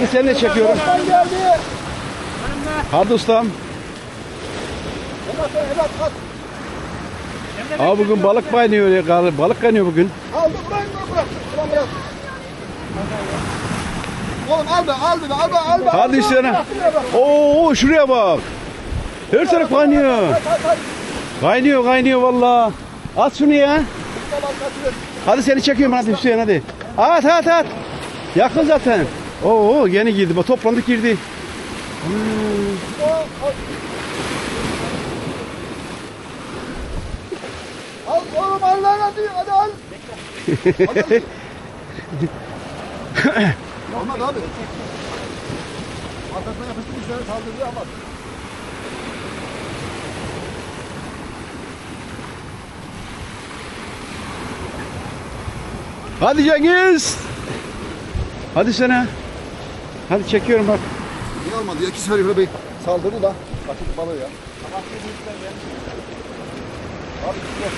Hadi seni de çekiyorum. Hadi ustam. Abi bugün balık kaynıyor ya. gal- Balık kaynıyor bugün. Aldı bırak bırak bırak. Bırak. Oğlum al be al be al be al be. Hadi bak. Oo şuraya bak. Her taraf kaynıyor. Kaynıyor kaynıyor valla. At şunu ya. Hadi seni çekiyorum hadi Hüseyin hadi. At at at. Yakın zaten. Oo yeni girdi. Bak toplandık girdi. O. Al oğlum al lan hadi hadi al. Olmaz abi. Arkasına yapıştırmış şöyle saldırıyor ama. Hadi Cengiz. Hadi sana. Hadi çekiyorum bak. Niye almadı ya? İki sefer böyle bir saldırdı da. Kaçırdı balığı ya. Abi yok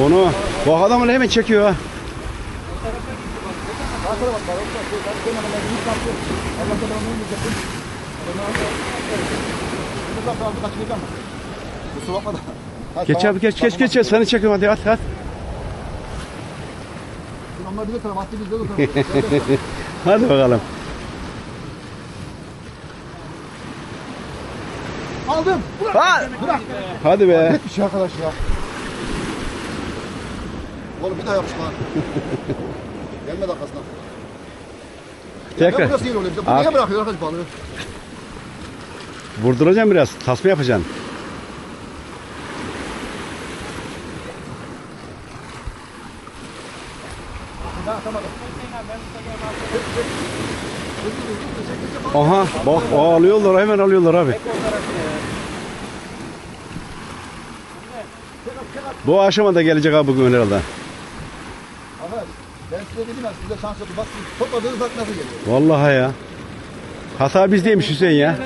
Onu. Hemen çekiyor bak ben onu bakma da. Ha, Geç abi geç geç geç. Seni çekiyorum hadi at at. Onlar taraf attı biz de o. Hadi bakalım. Aldım. Bırak. Ha! Bırak. Hadi be. Net bir şey arkadaş ya. Oğlum bir daha yapışma. Gelmedi arkasına. Ya Tekrar. burası iyi oluyor bize. Bu niye bırakıyor arkadaş balığı? Vurduracağım biraz. Tasma yapacaksın. Aha bak alıyorlar hemen alıyorlar abi. Bu aşamada gelecek abi bugün herhalde. Aha ben ya size şans. Vallahi ya. Hata bizdeymiş Hüseyin ya.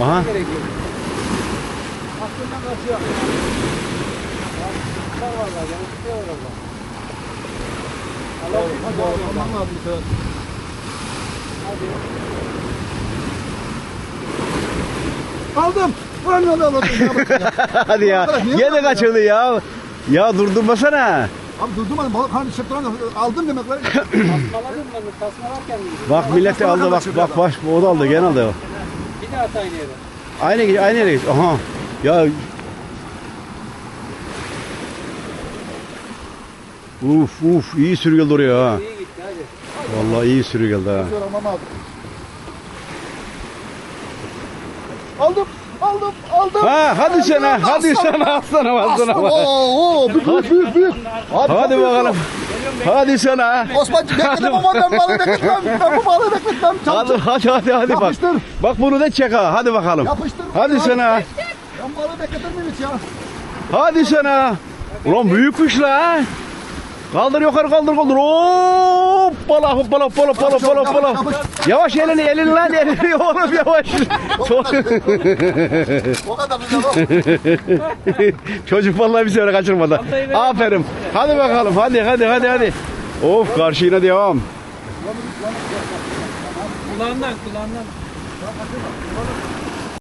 Aha. Aklından kaçıyor. Vallahi. tutuyor. Hadi lazım. Aldım. Ulan ne oldu? Hadi ya. Gene kaçırdı ya. Ya durdurmasana. Abi durdurmadım balık hani şırtıran aldım demek var. Tasmaladım ben. Tasmalarken Bak milleti aldı bak bak bak o da aldı gene aldı. bir daha aynı yere. Aynı aynı yere. Aha. Ya Uf uf iyi sürgüldü oraya ha. İyi gitti hadi. Vallahi iyi sürgüldü ha. Diyorum ama Aldım. Aldım. Aldım. Ha hadi sana hadi sana aslanım Aslan. aslanım. Oo, büyük büyük büyük büyük. Abi, Hadi bakalım. Hadi sana. Osman bekledim ama ben balığı bekletmem. Ben bu balığı bekletmem. Hadi Çabuk hadi hadi hadi bak. Yapıştır. Bak bunu da çek ha. Hadi bakalım. yapıştır. Hadi sana. Ben balığı bekletir miyim hiç ya? Hadi sana. Ulan büyükmüş la. Kaldır yukarı kaldır kaldır. Hop bala hop bala bala bala bala bala. Yavaş elini elini lan elini oğlum yavaş. O kadar. Çocuk vallahi bir sefer kaçırmadı. Aferin. Hadi bakalım hadi hadi hadi hadi. Of karşı yine devam. Kulağından kulağından.